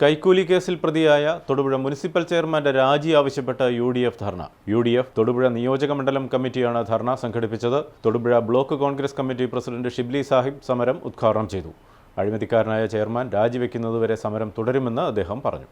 കൈക്കൂലി കേസിൽ പ്രതിയായ തൊടുപുഴ മുനിസിപ്പൽ ചെയർമാന്റെ രാജി ആവശ്യപ്പെട്ട് യു ഡി എഫ് ധർണ. യു ഡി എഫ് തൊടുപുഴ നിയോജക മണ്ഡലം കമ്മിറ്റിയാണ് ധർണ സംഘടിപ്പിച്ചത്. Thodupuzha block congress committee president Shibli Sahib സമരം ഉദ്ഘാടനം ചെയ്തു. അഴിമതിക്കാരനായ ചെയർമാൻ രാജിവെക്കുന്നതുവരെ സമരം തുടരുമെന്ന് അദ്ദേഹം പറഞ്ഞു.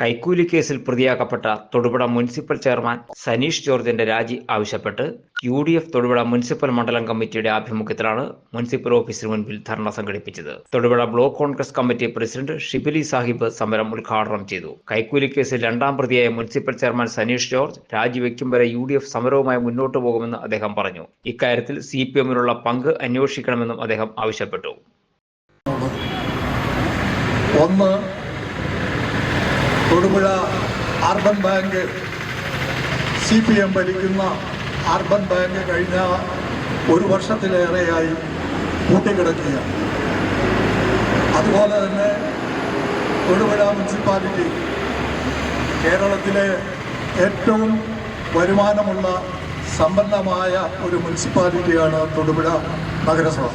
കൈക്കൂലി കേസിൽ പ്രതിയാക്കപ്പെട്ട തൊടുപുഴ മുനിസിപ്പൽ ചെയർമാൻ സനീഷ് ജോർജിന്റെ രാജി ആവശ്യപ്പെട്ട് U D F Thodupuzha municipal മണ്ഡലം കമ്മിറ്റിയുടെ ആഭിമുഖ്യത്തിലാണ് മുനിസിപ്പൽ ഓഫീസിന് മുൻപിൽ ധർണ സംഘടിപ്പിച്ചത്. Thodupuzha block Congress committee president Shibili Sahib സമരം ഉദ്ഘാടനം ചെയ്തു. കൈക്കൂലി കേസിൽ രണ്ടാം പ്രതിയായ മുനിസിപ്പൽ ചെയർമാൻ സനീഷ് ജോർജ് രാജിവെക്കും വരെ യു ഡി എഫ് സമരവുമായി മുന്നോട്ടു പോകുമെന്ന് അദ്ദേഹം പറഞ്ഞു. ഇക്കാര്യത്തിൽ സി പി എമ്മിനുള്ള പങ്ക് അന്വേഷിക്കണമെന്നും അദ്ദേഹം ആവശ്യപ്പെട്ടു. ഒന്ന് Thodupuzha urban bank C P M ഭരിക്കുന്ന അർബൻ ബാങ്ക് കഴിഞ്ഞ ഒരു വർഷത്തിലേറെയായി കൂട്ടിക്കിടക്കുകയാണ്. അതുപോലെ തന്നെ തൊടുപുഴ മുനിസിപ്പാലിറ്റി കേരളത്തിലെ ഏറ്റവും വരുമാനമുള്ള സമ്പന്നമായ ഒരു മുനിസിപ്പാലിറ്റിയാണ് തൊടുപുഴ നഗരസഭ.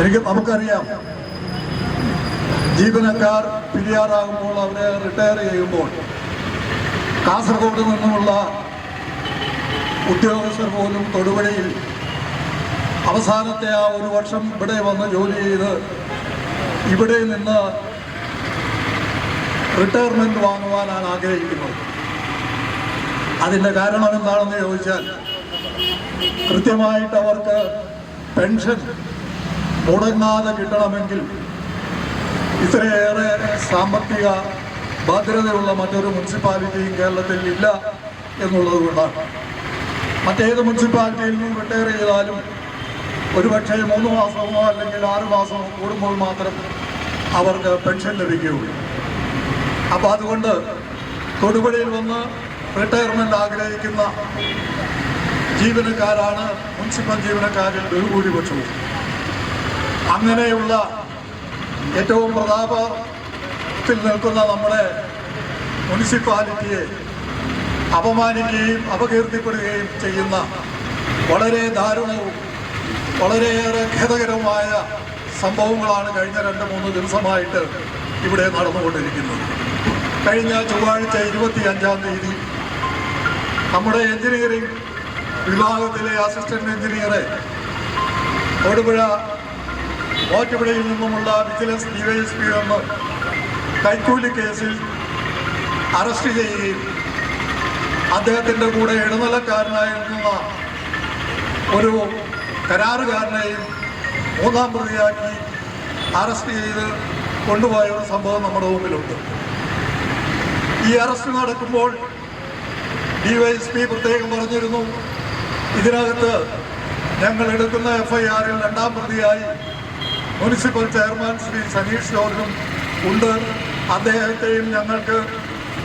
എനിക്ക് നമുക്കറിയാം ജീവനക്കാർ പിരിയാറാകുമ്പോൾ അവരെ റിട്ടയർ ചെയ്യുമ്പോൾ കാസർഗോഡ് നിന്നുമുള്ള ഉദ്യോഗസ്ഥർ പോലും തൊടുപുഴയിൽ അവസാനത്തെ ആ ഒരു വർഷം ഇവിടെ വന്ന് ജോലി ചെയ്ത് ഇവിടെ നിന്ന് റിട്ടയർമെന്റ് വാങ്ങുവാനാണ് ആഗ്രഹിക്കുന്നത്. അതിന്റെ കാരണം എന്താണെന്ന് ചോദിച്ചാൽ കൃത്യമായിട്ട് അവർക്ക് പെൻഷൻ മുടങ്ങാതെ കിട്ടണമെങ്കിൽ ഇത്രയേറെ സാമ്പത്തിക ഭദ്രതയുള്ള മറ്റൊരു മുനിസിപ്പാലിറ്റിയും കേരളത്തിൽ ഇല്ല എന്നുള്ളത് കൊണ്ടാണ്. മറ്റേത് മുനിസിപ്പാലിറ്റിയിൽ നിന്നും റിട്ടയർ ചെയ്താലും ഒരുപക്ഷെ മൂന്ന് മാസമോ അല്ലെങ്കിൽ ആറ് മാസമോ കൂടുമ്പോൾ മാത്രം അവർക്ക് പെൻഷൻ ലഭിക്കുകയുള്ളൂ. അപ്പോൾ അതുകൊണ്ട് തൊടുപുഴയിൽ വന്ന് റിട്ടയർമെന്റ് ആഗ്രഹിക്കുന്ന ജീവനക്കാരാണ് മുനിസിപ്പൽ ജീവനക്കാരിൽ ബഹുഭൂരിപക്ഷവും. അങ്ങനെയുള്ള ഏറ്റവും പ്രതാപത്തിൽ നിൽക്കുന്ന നമ്മുടെ മുനിസിപ്പാലിറ്റിയെ അപമാനിക്കുകയും അപകീർത്തിപ്പെടുകയും ചെയ്യുന്ന വളരെ ദാരുണവും വളരെയേറെ ഖേദകരവുമായ സംഭവങ്ങളാണ് കഴിഞ്ഞ രണ്ട് മൂന്ന് ദിവസമായിട്ട് ഇവിടെ നടന്നുകൊണ്ടിരിക്കുന്നത്. കഴിഞ്ഞ ചൊവ്വാഴ്ച ഇരുപത്തി അഞ്ചാം തീയതി നമ്മുടെ എഞ്ചിനീയറിംഗ് വിഭാഗത്തിലെ അസിസ്റ്റന്റ് എഞ്ചിനീയറെ തൊടുപുഴ ഓറ്റുപുഴയിൽ നിന്നുമുള്ള വിജിലൻസ് ഡിവൈഎസ്പി എം കൈക്കൂലി കേസിൽ അറസ്റ്റ് ചെയ്യുകയും അദ്ദേഹത്തിന്റെ കൂടെ ഇടനിലക്കാരനായിരുന്ന ഒരു കരാറുകാരനെയും മൂന്നാം പ്രതിയാക്കി അറസ്റ്റ് ചെയ്ത് കൊണ്ടുപോയ ഒരു സംഭവം നമ്മുടെ മുമ്പിലുണ്ട്. ഈ അറസ്റ്റ് നടക്കുമ്പോൾ ഡിവൈഎസ്പി പ്രത്യേകം പറഞ്ഞിരുന്നു ഇതിനകത്ത് ഞങ്ങൾ എടുക്കുന്ന എഫ്ഐആറിൽ രണ്ടാം പ്രതിയായി മുനിസിപ്പൽ ചെയർമാൻ ശ്രീ സനീഷ് ജോർജും ഉണ്ട്. അദ്ദേഹത്തെയും ഞങ്ങൾക്ക്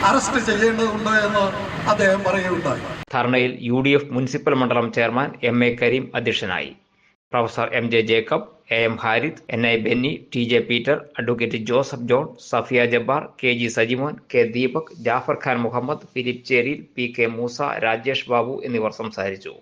അറസ്റ്റ് ചെയ്യേണ്ടതുണ്ട് എന്ന് അദ്ദേഹം പറയുകയുണ്ടായി. ധർണയിൽ യു ഡി എഫ് മുനിസിപ്പൽ മണ്ഡലം ചെയർമാൻ എം എ കരീം അധ്യക്ഷനായി. Professor M J Jacob A M Harith N I Benny T J Peter advocate Joseph John Safiya Jabbar K G Sajimon K Deepak Jafar Khan Muhammad Philip Cheril P K Moosa Rajesh Babu എന്നിവർ സംസാരിച്ചു.